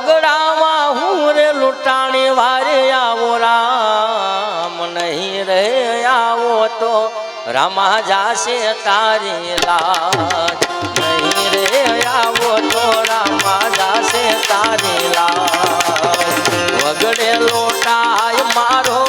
પગડામાં હું રે લૂંટાણી વારે આવો રામ નહીં રે આવો તો રામા જાશે તારી લાજ. નહીં રે આવો તો રામા જાશે તારી લાજ. વગડે લોટાય મારો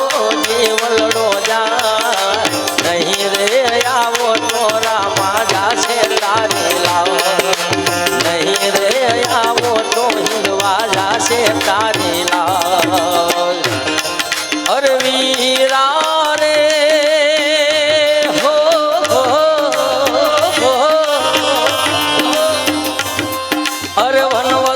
વનવા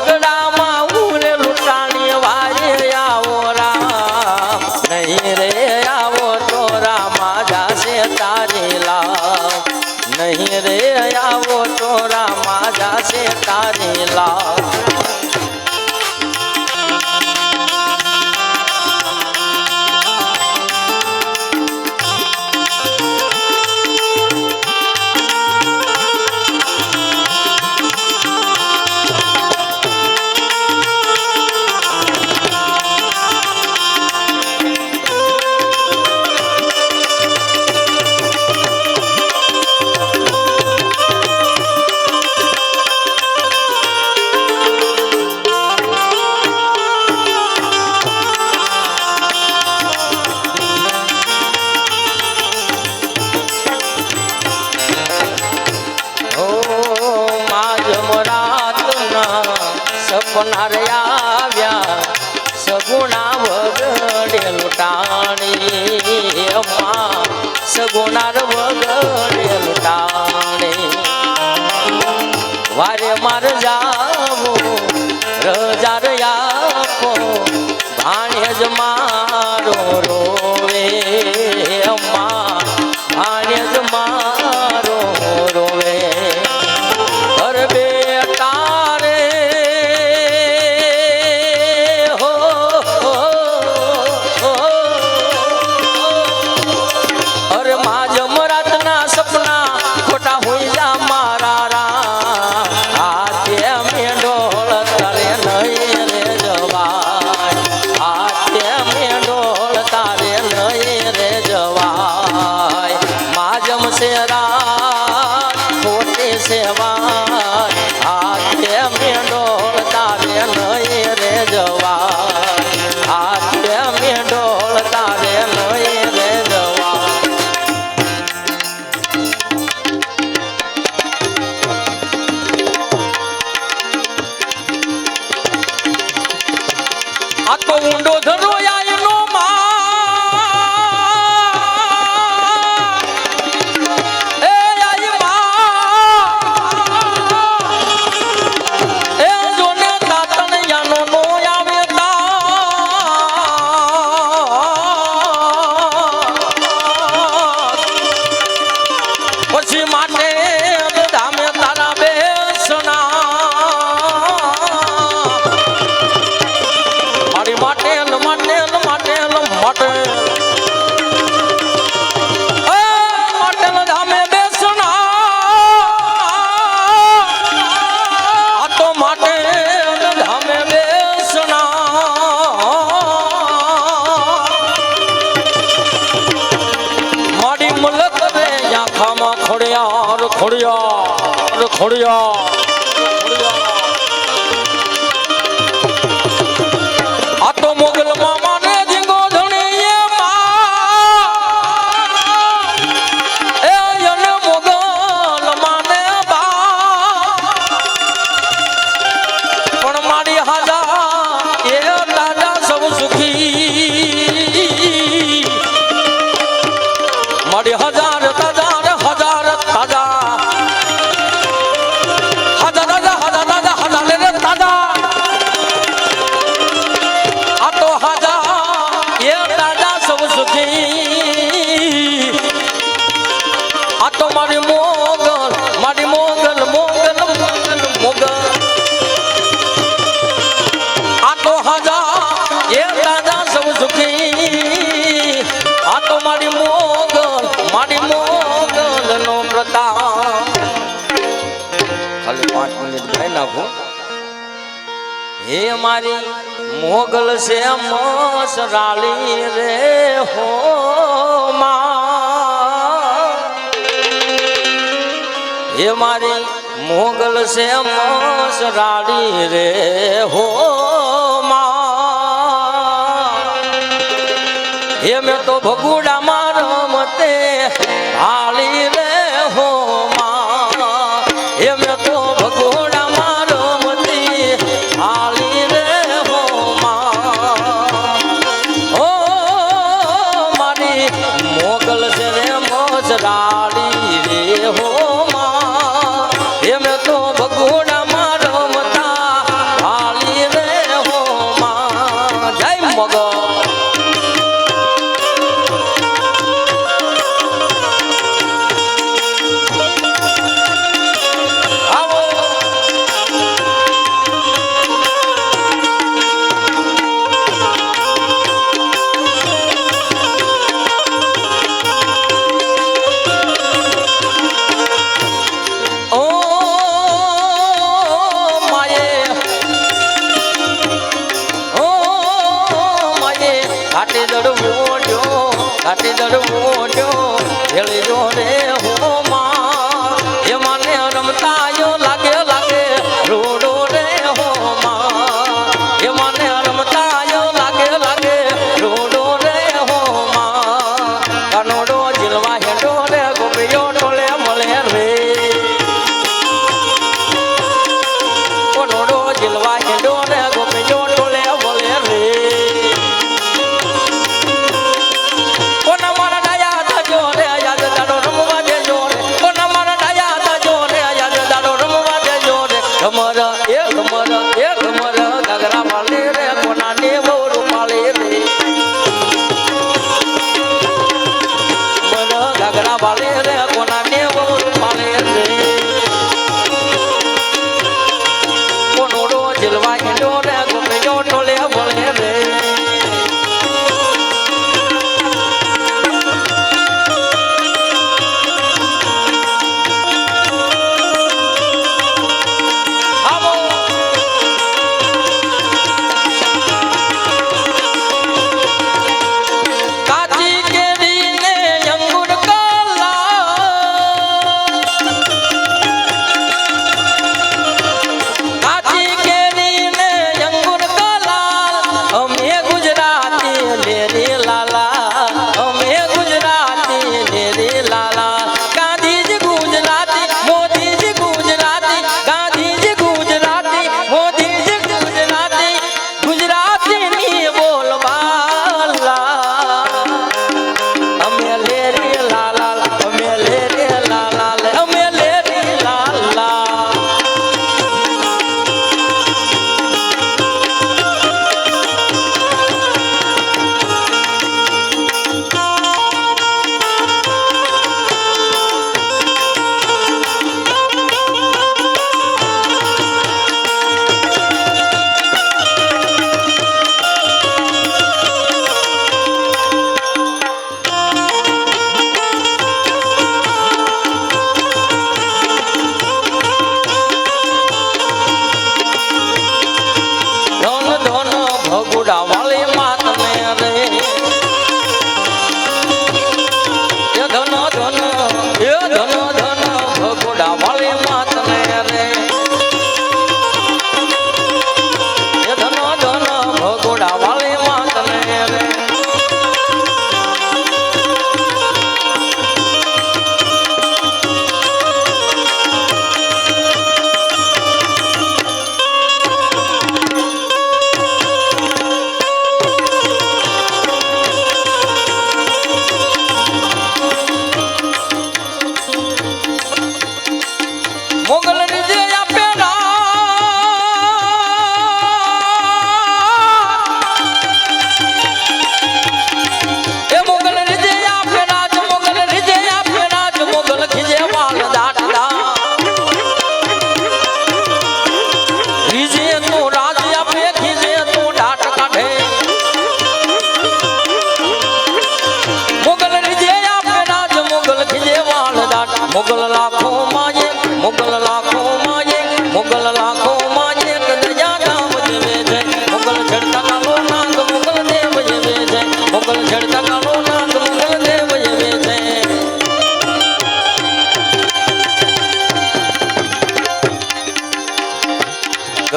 સગુણાર વગડે લૂટાણે વારે માર જાવો રજાર આપો ભાણ્ય જ મારો રોવે. રાખો હે મારી મોગલ છે મસરાલી રે હો હે મારી મોગલ છે મસરાલી રે હો હે મેં તો ભગુડા મારો મતે હાલી રે હો મા. હે મેં તો ભગુડા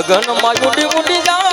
ગગનમાં ઉડી ઉડી જા